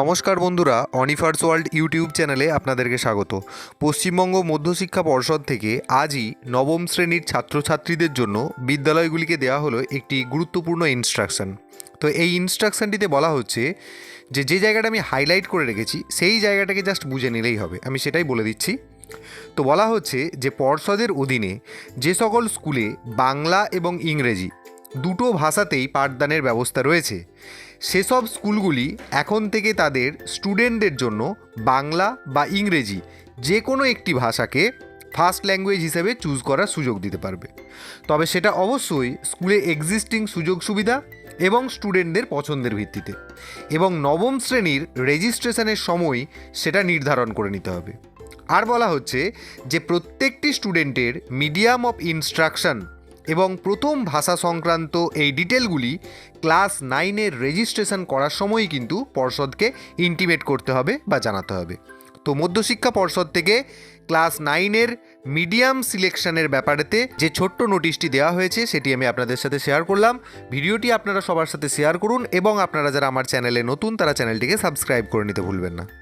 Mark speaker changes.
Speaker 1: নমস্কার বন্ধুরা অনিফার্স world YouTube চ্যানেলে আপনাদেরকে স্বাগত। পশ্চিমবঙ্গ মধ্যশিক্ষা পর্ষদ থেকে আজই নবম শ্রেণির ছাত্রছাত্রীদের জন্য বিদ্যালয়গুলিকে দেওয়া হলো একটি গুরুত্বপূর্ণ ইনস্ট্রাকশন তো এই ইনস্ট্রাকশনটিতে বলা হচ্ছে যে যে জায়গাটা আমি হাইলাইট করে রেখেছি, সেই জায়গাটাকে জাস্ট বুঝে নিলেই হবে। আমি সেটাই বলে দিচ্ছি। তো বলা হচ্ছে যে, পর্ষদের অধীনে যে সকল স্কুলে বাংলা এবং ইংরেজি দুটো ভাষাতেই পাঠদানের ব্যবস্থা রয়েছে। সেসব স্কুলগুলি এখন থেকে তাদের স্টুডেন্টদের জন্য বাংলা বা ইংরেজি যে কোনো একটি ভাষাকে ফার্স্ট ল্যাঙ্গুয়েজ হিসেবে চুজ করার সুযোগ দিতে পারবে। তবে সেটা অবশ্যই স্কুলে এক্সিস্টিং সুযোগ সুবিধা এবং স্টুডেন্টদের পছন্দের ভিত্তিতে এবং নবম শ্রেণির রেজিস্ট্রেশনের সময় সেটা নির্ধারণ করে নিতে হবে। আর বলা হচ্ছে যে প্রত্যেকটি স্টুডেন্টের মিডিয়াম অফ ইনস্ট্রাকশন এবং প্রথম ভাষা সংক্রান্ত এই ডিটেলগুলি ক্লাস নাইনের রেজিস্ট্রেশন করার সময়ই কিন্তু পর্ষদকে ইন্টিমেট করতে হবে বা জানাতে হবে। তো মধ্যশিক্ষা পর্ষদ থেকে ক্লাস নাইনের মিডিয়াম সিলেকশনের ব্যাপারেতে যে ছোট্ট নোটিশটি দেওয়া হয়েছে সেটি আমি আপনাদের সাথে শেয়ার করলাম। ভিডিওটি আপনারা সবার সাথে শেয়ার করুন এবং আপনারা যারা আমার চ্যানেলে নতুন তারা চ্যানেলটিকে সাবস্ক্রাইব করে নিতে ভুলবেন না।